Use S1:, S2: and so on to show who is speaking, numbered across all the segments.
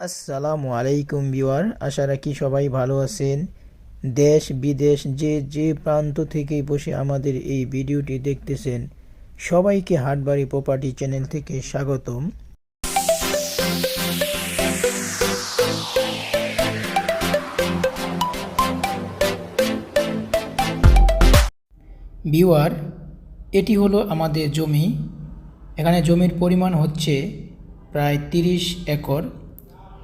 S1: আসসালামু আলাইকুম বিওয়ার আশা রাখি সবাই ভালো আছেন। দেশ বিদেশ যে যে প্রান্ত থেকেই বসে আমাদের এই ভিডিওটি দেখতেছেন, সবাইকে হাটবাড়ি প্রপার্টি চ্যানেল থেকে স্বাগতম। বিওয়ার এটি হলো আমাদের জমি। এখানে জমির পরিমাণ হচ্ছে প্রায় তিরিশ একর।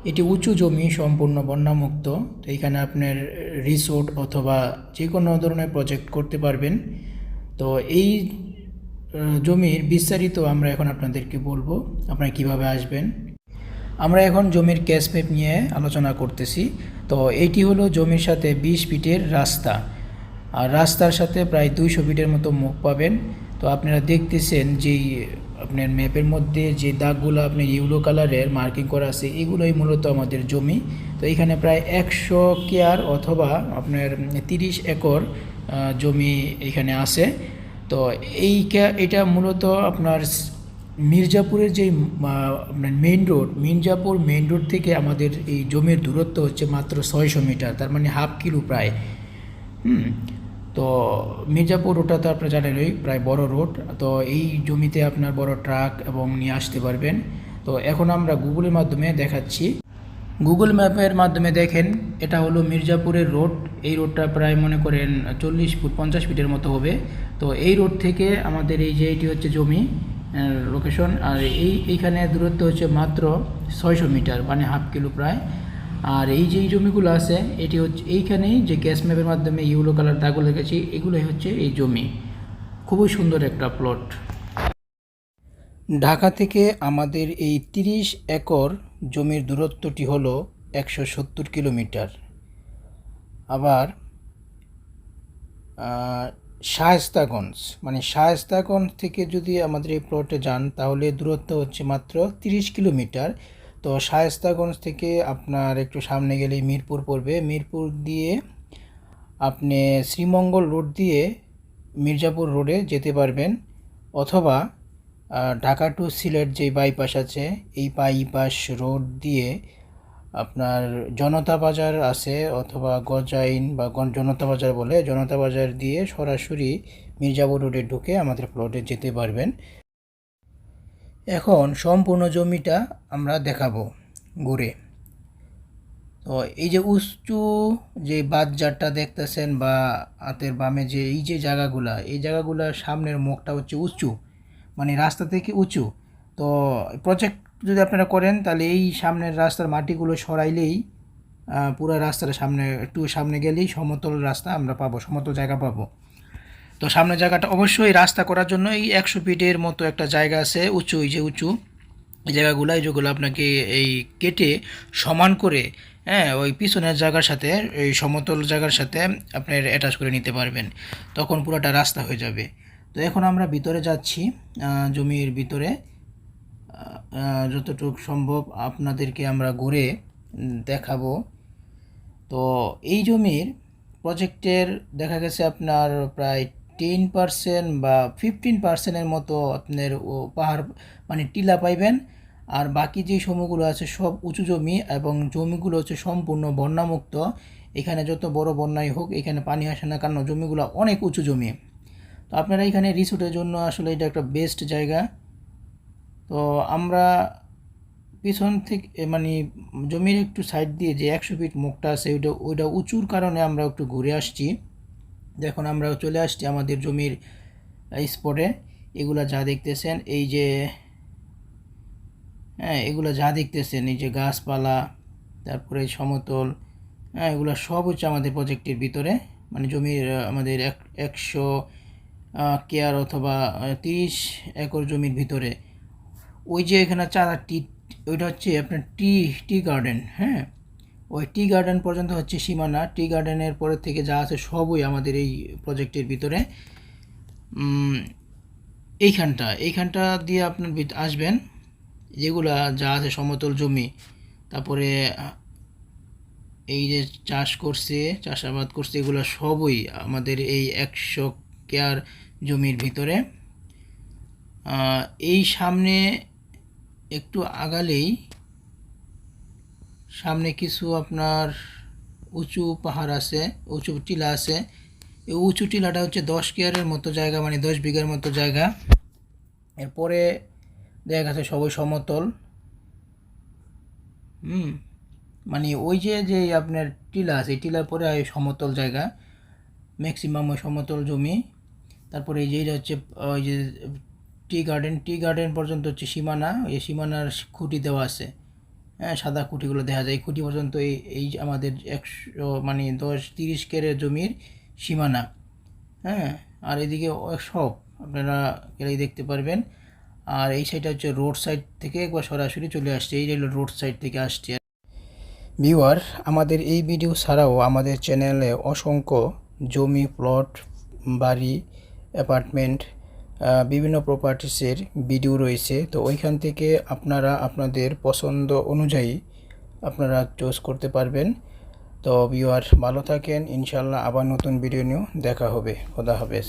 S1: এটি উঁচু জমি, সম্পূর্ণ বন্যামুক্ত। তো এখানে আপনার রিসোর্ট অথবা যে কোনো ধরনের প্রজেক্ট করতে পারবেন। তো এই জমির বিস্তারিত আমরা এখন আপনাদেরকে বলব, আপনারা কীভাবে আসবেন। আমরা এখন জমির ক্যাশ ম্যাপ নিয়ে আলোচনা করতেছি। তো এটি হলো জমির সাথে বিশ ফিটের রাস্তা। আর রাস্তার সাথে প্রায় দুইশো ফিটের মতো মুখ পাবেন। তো আপনারা দেখতেছেন যেই আপনার ম্যাপের মধ্যে যে দাগগুলো আপনি ইউলো কালারের মার্কিং করা আছে, এগুলোই মূলত আমাদের জমি। তো এখানে প্রায় একশো কেয়ার অথবা আপনার তিরিশ একর জমি এখানে আছে। তো এই এটা মূলত আপনার মির্জাপুরের যে আপনার main road Mirzapur main road থেকে আমাদের এই জমির দূরত্ব হচ্ছে মাত্র ছয়শো মিটার, তার মানে হাফ কিলো প্রায়। হুম তো মির্জাপুর রোডটা তো আপনারা জানেনই, প্রায় বড় রোড তো এই জমিতে আপনার বড় ট্রাক এবং নিয়ে আসতে পারবেন। তো এখন আমরা গুগলের মাধ্যমে দেখাচ্ছি। গুগল ম্যাপের মাধ্যমে দেখেন, এটা হলো মির্জাপুরের রোড এই রোডটা প্রায় মনে করেন চল্লিশ ফুট, পঞ্চাশ ফিটের মতো হবে। তো এই রোড থেকে আমাদের এই যে এটি হচ্ছে জমি লোকেশন আর এই, এইখানে দূরত্ব হচ্ছে মাত্র ছয়শো মিটার মানে হাফ কিলো প্রায়। আর এই যে জমিগুলো আছে, এটি হচ্ছে এইখানেই যে গ্যাস ম্যাপের মাধ্যমে ইউলো কালার দাগগুলো দেখেছি এগুলোই হচ্ছে এই জমি। খুবই সুন্দর একটা প্লট ঢাকা থেকে আমাদের এই তিরিশ একর জমির দূরত্বটি হলো একশো সত্তর কিলোমিটার। আবার শায়েস্তাগঞ্জ মানে শায়েস্তাগঞ্জ থেকে যদি আমাদের এই প্লটে যান, তাহলে দূরত্ব হচ্ছে মাত্র তিরিশ কিলোমিটার। তো শায়েস্তাগঞ্জ থেকে আপনার একটু সামনে গেলেই মিরপুর পড়বে। মিরপুর দিয়ে আপনি শ্রীমঙ্গল রোড দিয়ে মির্জাপুর রোডে যেতে পারবেন অথবা ঢাকা টু সিলেট যে বাইপাস আছে, এই বাইপাস রোড দিয়ে আপনার জনতা বাজার আছে অথবা গজাইন বা জনতা বাজার বলে, জনতা বাজার দিয়ে সরাসরি মির্জাপুর রোডে ঢুকে আমাদের প্লটে যেতে পারবেন। এখন সম্পূর্ণ জমিটা আমরা দেখাবো ঘুরে। তো এই যে উঁচু যে বাজারটা দেখতেছেন বা হাতের বামে যে এই যে জায়গাগুলা, এই জায়গাগুলার সামনের মুখটা হচ্ছে উঁচু মানে রাস্তা থেকে উঁচু। তো প্রজেক্ট যদি আপনারা করেন, তাহলে এই সামনের রাস্তার মাটিগুলো সরাইলেই পুরো রাস্তার সামনে, একটু সামনে গেলেই সমতল রাস্তা আমরা পাবো, সমতল জায়গা পাবো। তো সামনের জায়গাটা অবশ্যই রাস্তা করার জন্য এই একশো ফিটের মতো একটা জায়গা আছে, উঁচু, এই যে উঁচু। জায়গাগুলো যেগুলো আপনাকে এই কেটে সমান করে হ্যাঁ ওই পিছনের জায়গার সাথে, এই সমতল জায়গার সাথে আপনার অ্যাটাচ করে নিতে পারবেন। তখন পুরোটা রাস্তা হয়ে যাবে। তো এখন আমরা ভিতরে যাচ্ছি জমির ভিতরে। যতটুকু সম্ভব আপনাদেরকে আমরা ঘুরে দেখাবো। তো এই জমির প্রজেক্টের দেখা গেছে আপনার প্রায় টেন পার্সেন্ট বা ফিফটিন পার্সেন্টের মতো আপনার পাহাড় মানে টিলা পাইবেন। আর বাকি যে সময়গুলো আছে সব উঁচু জমি এবং জমিগুলো হচ্ছে সম্পূর্ণ বন্যামুক্ত। এখানে যত বড় বন্যাই হোক, এখানে পানি আসে না কারণ জমিগুলো অনেক উঁচু জমি। তো আপনারা এখানে রিসোর্টের জন্য আসলে এটা একটা বেস্ট জায়গা। তো আমরা পিছন থেকে মানে জমির একটু সাইড দিয়ে যে একশো ফিট মুখটা আছে, ওইটা ওইটা উঁচুর কারণে আমরা একটু ঘুরে আসছি। দেখুন আমরা চলে আসছি আমাদের জমির স্পটে এগুলা যা দেখতেছেন, এই যে হ্যাঁ এগুলো যা দেখতেছেন, এই যে গাছপালা, তারপরে সমতল হ্যাঁ এগুলো সব হচ্ছে আমাদের প্রজেক্টের ভিতরে। মানে জমির আমাদের এক, একশো কেয়ার অথবা তিরিশ একর জমির ভিতরে। ওই যে এখানে চারা টি, ওইটা হচ্ছে আপনার টি টি গার্ডেন হ্যাঁ? ওই টি গার্ডেন পর্যন্ত হচ্ছে সীমানা। টি গার্ডেনের পরের থেকে যা আছে সবই আমাদের এই প্রজেক্টের ভিতরে। এইখানটা এইখানটা দিয়ে আপনার আসবেন। যেগুলা যা আছে সমতল জমি, তারপরে, এই যে চাষ করছে, চাষাবাদ করছে, এগুলো সবই আমাদের এই একশো কেয়ার জমির ভিতরে। এই সামনে একটু আগালেই সামনে কিছু আপনার উঁচু পাহাড় আছে, উঁচু টিলা আছে। এই উঁচু টিলাটা হচ্ছে দশ কেয়ারের মতো জায়গা মানে দশ বিঘার মতো জায়গা। এরপরে দেখা গেছে সবই সমতল। হুম মানে ওই যে যে আপনার টিলা আছে টিলার পরে এই সমতল জায়গা। ম্যাক্সিমাম ওই সমতল জমি। তারপরে এই যে এটা হচ্ছে, ওই যে টি গার্ডেন টি গার্ডেন পর্যন্ত হচ্ছে সীমানা। ওই সীমানার খুঁটি দেওয়া আছে। সাদা খুঁটিগুলো দেখা যায়। খুঁটি পর্যন্ত এই এই আমাদের একশো মানে দশ, তিরিশ কেরের জমির সীমানা। হ্যাঁ আর এদিকে সব, আপনারা গেলেই দেখতে পারবেন। আর এই সাইডটা হচ্ছে রোড সাইড থেকে একবার সরাসরি চলে আসছে। এই রোড সাইড থেকে আসছে। ভিউয়ার আমাদের এই ভিডিও ছাড়াও আমাদের চ্যানেলে অসংখ্য জমি প্লট বাড়ি অ্যাপার্টমেন্ট বিভিন্ন প্রপার্টিসের ভিডিও রয়েছে। তো ওইখান থেকে আপনারা আপনাদের পছন্দ অনুযায়ী আপনারা চুজ করতে পারবেন। তো ভিউয়ার ভালো থাকেন। ইনশাল্লাহ আবার নতুন ভিডিও নিয়েও দেখা হবে। খোদা হাফেজ।